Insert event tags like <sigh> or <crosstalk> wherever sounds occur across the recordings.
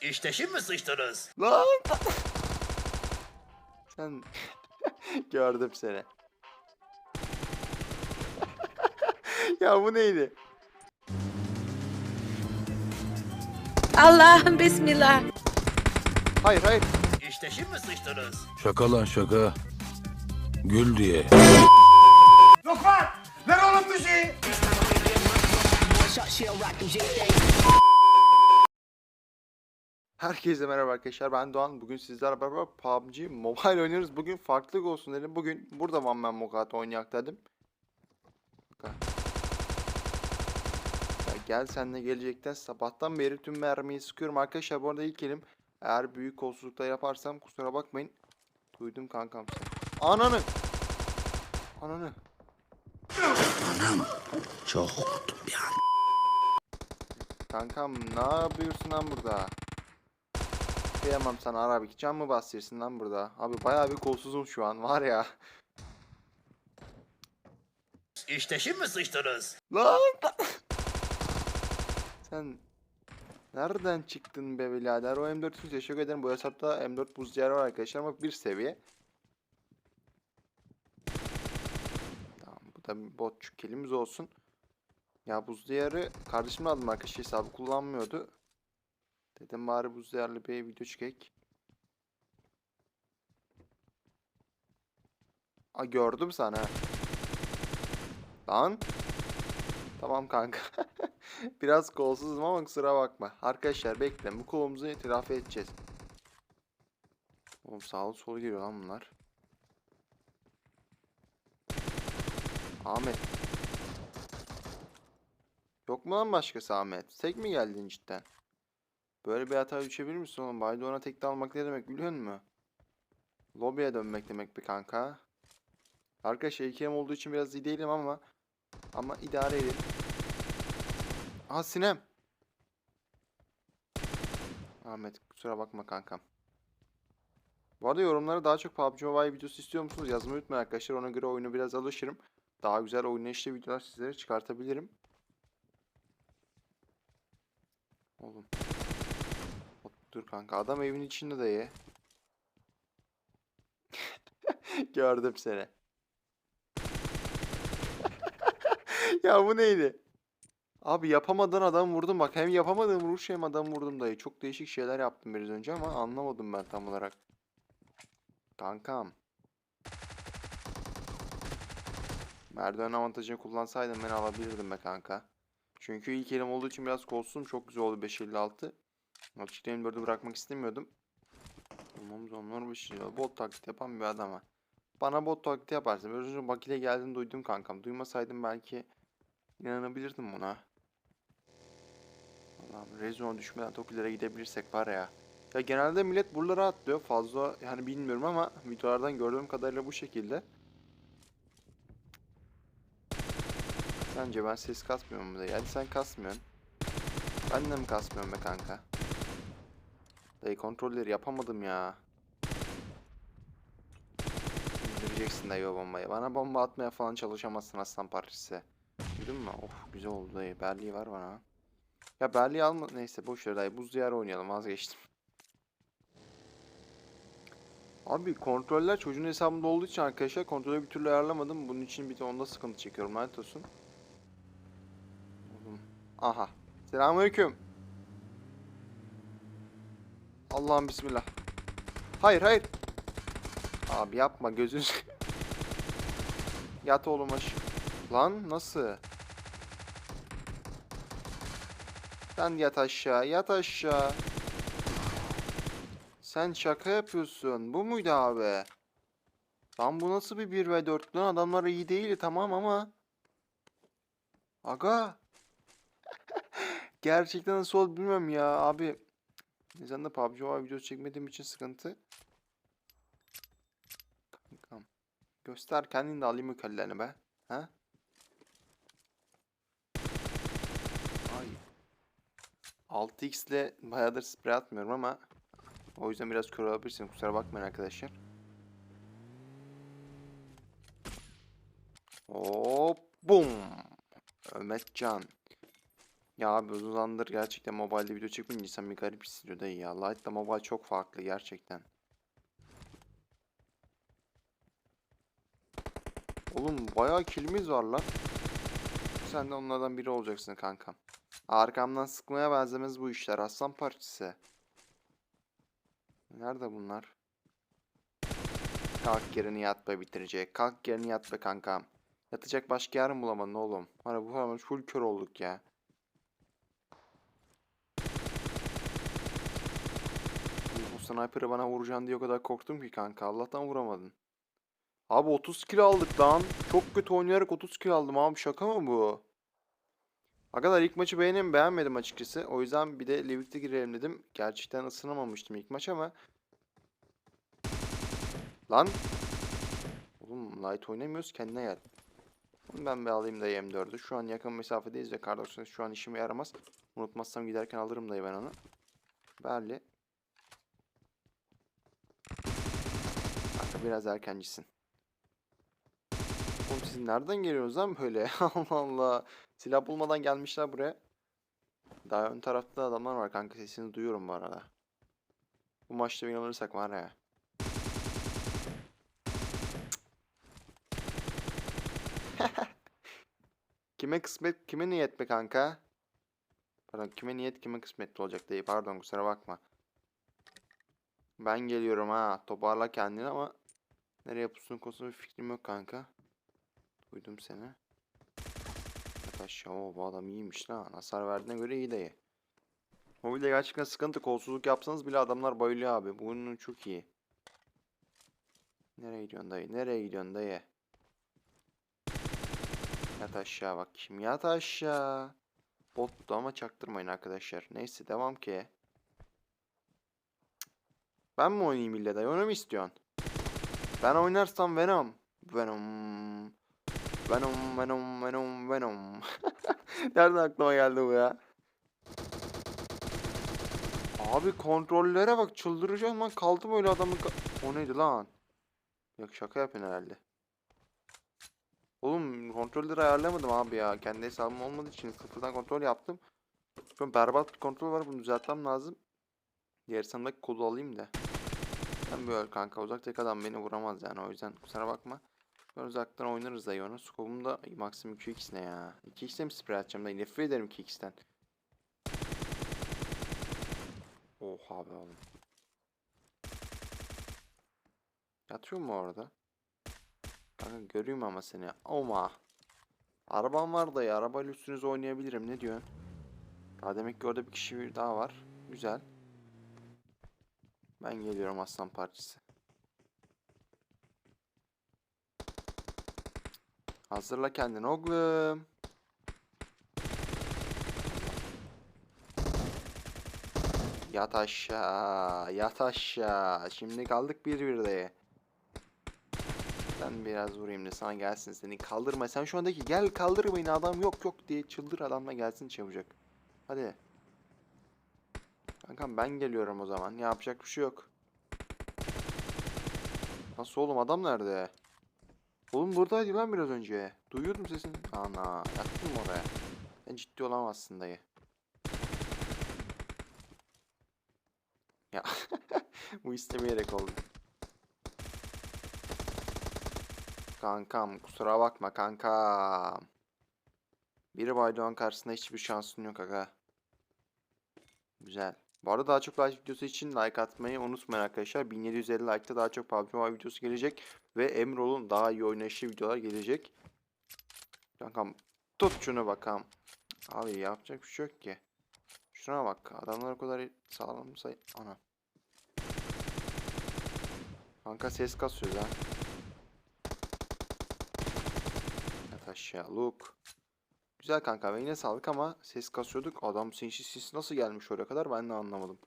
İşte şimdi sıçtınız. Lan! Sen <laughs> gördüm seni. <laughs> ya bu neydi? Allah'ım bismillah. Hayır hayır. İşte şimdi sıçtınız. Şaka lan şaka. Gül diye. Herkese merhaba arkadaşlar ben Doğan. Bugün sizlerle beraber PUBG Mobile oynuyoruz. Bugün farklılık olsun dedim. Bugün burada One Man Mokat oynayak dedim. Ya gel senle gelecekten sabahtan beri tüm mermiyi sıkıyorum arkadaşlar. Bu arada ilk elim eğer büyük kolsuzlukta yaparsam kusura bakmayın. Duydum kankam seni. Ananı. Ananı. Çok korktum ya. Kankam ne yapıyorsun lan burada? Kıyamam sana Arabik. Can mı basıyorsun lan burada? Abi bayağı bir kolsuzum şu an var ya. İşte şimdi sıçtınız. Lan! Sen nereden çıktın be birader? O M4 için teşekkür ederim. Bu hesapta M4 buz diyarı var arkadaşlar ama bir seviye. Tamam bu da botçuk kelimiz olsun. Ya buz diyarı kardeşim aldım arkadaşlar hesabı kullanmıyordu. Dedim bari buz diyarlı bir video çekek. Aa gördüm sana. Lan. Tamam kanka. <laughs> Biraz kolsuzum ama kusura bakma. Arkadaşlar bekle bu kolumuzu itiraf edeceğiz. Oğlum sağlı solu giriyor lan bunlar. Ahmet. Yok mu lan başkası Ahmet? Tek mi geldin cidden? Böyle bir hata düşebilir misin oğlum? Bayda ona tekte almak ne demek biliyor musun? Lobiye dönmek demek bir kanka. Arkadaşlar iki hem olduğu için biraz iyi değilim ama ama idare edin. Aha Sinem. Ahmet kusura bakma kankam. Bu arada yorumlara daha çok PUBG Mobile videosu istiyor musunuz? Yazmayı unutmayın arkadaşlar. Ona göre oyunu biraz alışırım. Daha güzel oynayışlı videolar sizlere çıkartabilirim. Oğlum. Dur kanka adam evin içinde de ye. <laughs> Gördüm seni. <laughs> ya bu neydi? Abi yapamadığın adam vurdum bak. Hem yapamadığım vuruş hem adam vurdum dayı. Çok değişik şeyler yaptım biraz önce ama anlamadım ben tam olarak. Kankam. Merdiven avantajını kullansaydım beni alabilirdim be kanka. Çünkü ilk elim olduğu için biraz kolsuzum. Çok güzel oldu 556. Açıkçası M4'ü bırakmak istemiyordum. Olmamız onlar bir şey. Bot taklit yapan bir adama. Bana bot taklidi yaparsın. Biraz önce Bakile geldiğini duydum kankam. Duymasaydım belki inanabilirdim buna. Allah'ım rezona düşmeden Tokilere gidebilirsek var ya. Ya genelde millet buralara atlıyor. Fazla yani bilmiyorum ama videolardan gördüğüm kadarıyla bu şekilde. Sence ben ses kasmıyorum mu da? Yani sen kasmıyorsun. Ben de mi kasmıyorum be kanka? Dayı kontrolleri yapamadım ya. İndireceksin dayı o bombayı. Bana bomba atmaya falan çalışamazsın aslan parçası. Duydun mu? Of güzel oldu dayı. Berliği var bana. Ya Berliği alma. Neyse boş ver dayı. Buz diyarı oynayalım vazgeçtim. Abi kontroller çocuğun hesabında olduğu için arkadaşlar kontrolü bir türlü ayarlamadım. Bunun için bir de onda sıkıntı çekiyorum. Lanet olsun. Aha. Selamünaleyküm. Allah'ım bismillah. Hayır hayır. Abi yapma gözün. <laughs> Yat oğlum aş. Lan nasıl? Sen yat aşağı, yat aşağı. Sen şaka yapıyorsun. Bu muydu abi? Lan bu nasıl bir 1 ve 4 lan? Adamlar iyi değil tamam ama. Aga. <laughs> Gerçekten nasıl oldu bilmiyorum ya abi. De PUBG Mobile videosu çekmediğim için sıkıntı. Kankam. Göster kendini de alayım mükelleni be. Ha? Ay. 6x ile bayağıdır sprey atmıyorum ama o yüzden biraz kör olabilirsin. Kusura bakmayın arkadaşlar. Hop bum. Ömetcan. Ya abi uzun zamandır gerçekten mobilde video çekmeyince insan bir garip hissediyor dayı ya. Lite'la mobile çok farklı gerçekten. Oğlum bayağı kilimiz var lan. Sen de onlardan biri olacaksın kankam. Arkamdan sıkmaya benzemez bu işler. Aslan parçası. Nerede bunlar? Kalk yerini yat be bitirecek. Kalk yerini yat be kankam. Yatacak başka yer mi bulamadın oğlum? Hani bu hemen full kör olduk ya. Bu sniper'ı bana vuracaksın diye o kadar korktum ki kanka. Allah'tan vuramadın. Abi 30 kill aldık lan. Çok kötü oynayarak 30 kill aldım abi. Şaka mı bu? Arkadaşlar ilk maçı beğenim beğenmedim açıkçası. O yüzden bir de Livik'te girelim dedim. Gerçekten ısınamamıştım ilk maç ama. Lan. Oğlum light oynamıyoruz kendine gel. Ben bir alayım da M4'ü. Şu an yakın mesafedeyiz ve Cardox'un şu an işime yaramaz. Unutmazsam giderken alırım dayı ben onu. Berli. Biraz erkencisin. Oğlum siz nereden geliyorsunuz lan böyle? <laughs> Allah Allah. Silah bulmadan gelmişler buraya. Daha ön tarafta da adamlar var kanka sesini duyuyorum bu arada. Bu maçta win alırsak var ya. <laughs> Kime kısmet, kime niyet be kanka? Pardon, kime niyet, kime kısmet olacak diye. Pardon, kusura bakma. Ben geliyorum ha. Toparla kendini ama nereye pusun konusunda bir fikrim yok kanka. Duydum seni. Arkadaş ya o bu adam iyiymiş lan. Hasar verdiğine göre iyi dayı. Mobilde gerçekten sıkıntı. Kolsuzluk yapsanız bile adamlar bayılıyor abi. Bunun çok iyi. Nereye gidiyorsun dayı? Nereye gidiyorsun dayı? Yat aşağı bak şimdi. Yat aşağı. Bottu ama çaktırmayın arkadaşlar. Neyse devam ki. Ben mi oynayayım ille dayı? Onu mu istiyorsun? Ben oynarsam Venom. Venom. Venom, Venom, Venom, Venom. <laughs> Nereden aklıma geldi bu ya? Abi kontrollere bak çıldıracağım lan kaldım öyle adamın O neydi lan? Yok şaka yapıyorsun herhalde. Oğlum kontrolleri ayarlamadım abi ya. Kendi hesabım olmadığı için sıfırdan kontrol yaptım. Şu berbat bir kontrol var bunu düzeltmem lazım. Diğer sandık kodu alayım da. Ben böyle kanka uzaktaki adam beni vuramaz yani o yüzden kusura bakma. Ben uzaktan oynarız dayı onu. Skopum da maksimum 2x ne ya? 2x'e mi sprey atacağım dayı? Nefret ederim 2x'ten. Oha be oğlum. Yatıyor mu orada? Kanka görüyorum ama seni. Oma. Arabam var dayı. Arabayla üstünüze oynayabilirim. Ne diyorsun? Daha demek ki orada bir kişi daha var. Güzel. Ben geliyorum aslan parçası. Hazırla kendini oğlum. Yat aşağı, yat aşağı. Şimdi kaldık bir bir de. Ben biraz vurayım da sana gelsin seni kaldırma. Sen şu andaki gel kaldır beni adam yok yok diye çıldır adamla gelsin çabucak. Hadi. Kankam ben geliyorum o zaman. Yapacak bir şey yok. Nasıl oğlum adam nerede? Oğlum buradaydı lan biraz önce. Duyuyordum sesini. Ana yattın mı oraya? Sen ciddi olamazsın dayı. Ya <laughs> bu istemeyerek oldu. Kankam kusura bakma kankam. Biri Baydoğan karşısında hiçbir şansın yok aga. Güzel. Bu arada daha çok like videosu için like atmayı unutmayın arkadaşlar. 1750 like'ta daha çok PUBG Mobile videosu gelecek. Ve Emrol'un daha iyi oynayışı videolar gelecek. Kankam tut şunu bakalım. Abi yapacak bir şey yok ki. Şuna bak. Adamlar o kadar sağlam say... Ana. Kanka ses kasıyor lan. Yat aşağı look. Güzel kanka ve yine sağlık ama ses kasıyorduk. Adam sinsi sis nasıl gelmiş oraya kadar ben de anlamadım.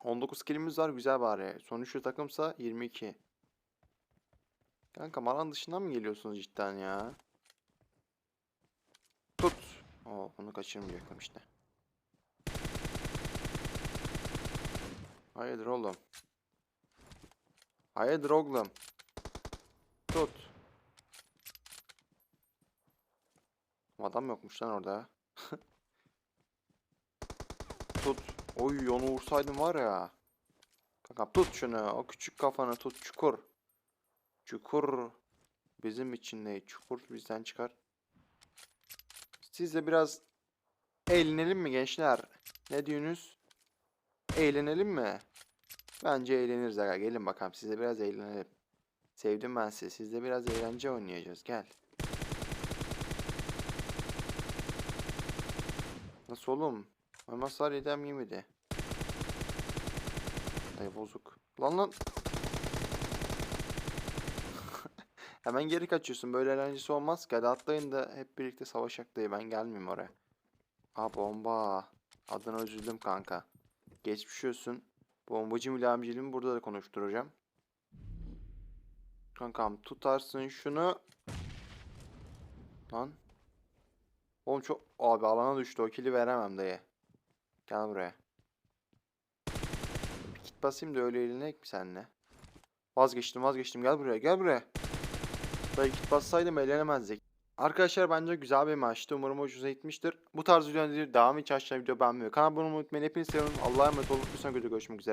19 kilimiz var güzel bari. Sonuçlu takımsa 22. Kanka malan dışından mı geliyorsunuz cidden ya? Tut. Oo bunu kaçırmayacaktım işte. Hayırdır oğlum? Hayırdır oğlum? Tut. Adam yokmuş lan orada. <laughs> tut. Oy onu vursaydım var ya. Kankam tut şunu. O küçük kafanı tut. Çukur. Çukur. Bizim için ne? Çukur bizden çıkar. Siz de biraz eğlenelim mi gençler? Ne diyorsunuz? Eğlenelim mi? Bence eğleniriz aga. Gelin bakalım size biraz eğlenelim. Sevdim ben sizi. Sizle biraz eğlence oynayacağız. Gel. Nasıl oğlum? Masar yedem yemedi. Ay bozuk. Lan lan. <laughs> Hemen geri kaçıyorsun. Böyle eğlencesi olmaz ki. Hadi atlayın da hep birlikte savaşak dayı. Ben gelmeyeyim oraya. Ha bomba. Adına üzüldüm kanka. Geçmiş olsun. Bombacı mülayimciliğimi burada da konuşturacağım. Kankam tutarsın şunu. Lan. Oğlum çok... Abi alana düştü. O kili veremem dayı. Gel buraya. Bir kit basayım da öyle eğlenek mi senle? Vazgeçtim vazgeçtim. Gel buraya gel buraya. Dayı kit bassaydım eğlenemezdik. Arkadaşlar bence güzel bir maçtı. Umarım hoşunuza gitmiştir. Bu tarz videoların devam için aşağıya video beğenmeyi. Kanala abone olmayı unutmayın. Hepinizi seviyorum. Allah'a emanet olun. Bir sonraki videoda görüşmek üzere.